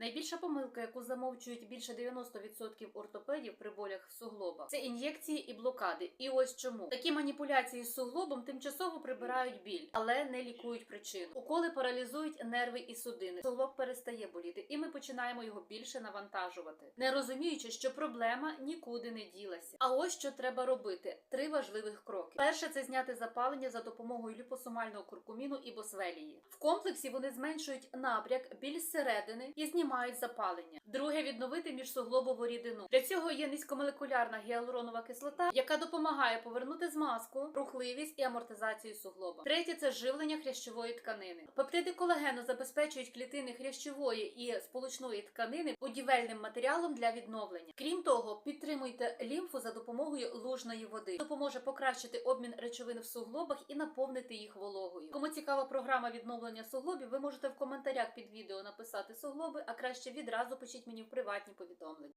Найбільша помилка, яку замовчують більше 90% ортопедів при болях в суглобах, це ін'єкції і блокади. І ось чому такі маніпуляції з суглобом тимчасово прибирають біль, але не лікують причину. Уколи паралізують нерви і судини. Суглоб перестає боліти, і ми починаємо його більше навантажувати, не розуміючи, що проблема нікуди не ділася. А ось що треба робити: три важливих кроки. Перше це зняти запалення за допомогою ліпосомального куркуміну і босвелії. В комплексі вони зменшують набряк, біль зсередини і знімають запалення. Друге відновити міжсуглобову рідину. Для цього є низькомолекулярна гіалуронова кислота, яка допомагає повернути змазку, рухливість і амортизацію суглоба. Третє це живлення хрящової тканини. Пептиди колагену забезпечують клітини хрящової і сполучної тканини будівельним матеріалом для відновлення. Крім того, підтримуйте лімфу за допомогою лужної води. Допоможе покращити обмін речовин в суглобах і наповнити їх вологою. Кому цікава програма відновлення суглобів, ви можете в коментарях під відео написати суглоби, а краще відразу пишіть мені в приватні повідомлення.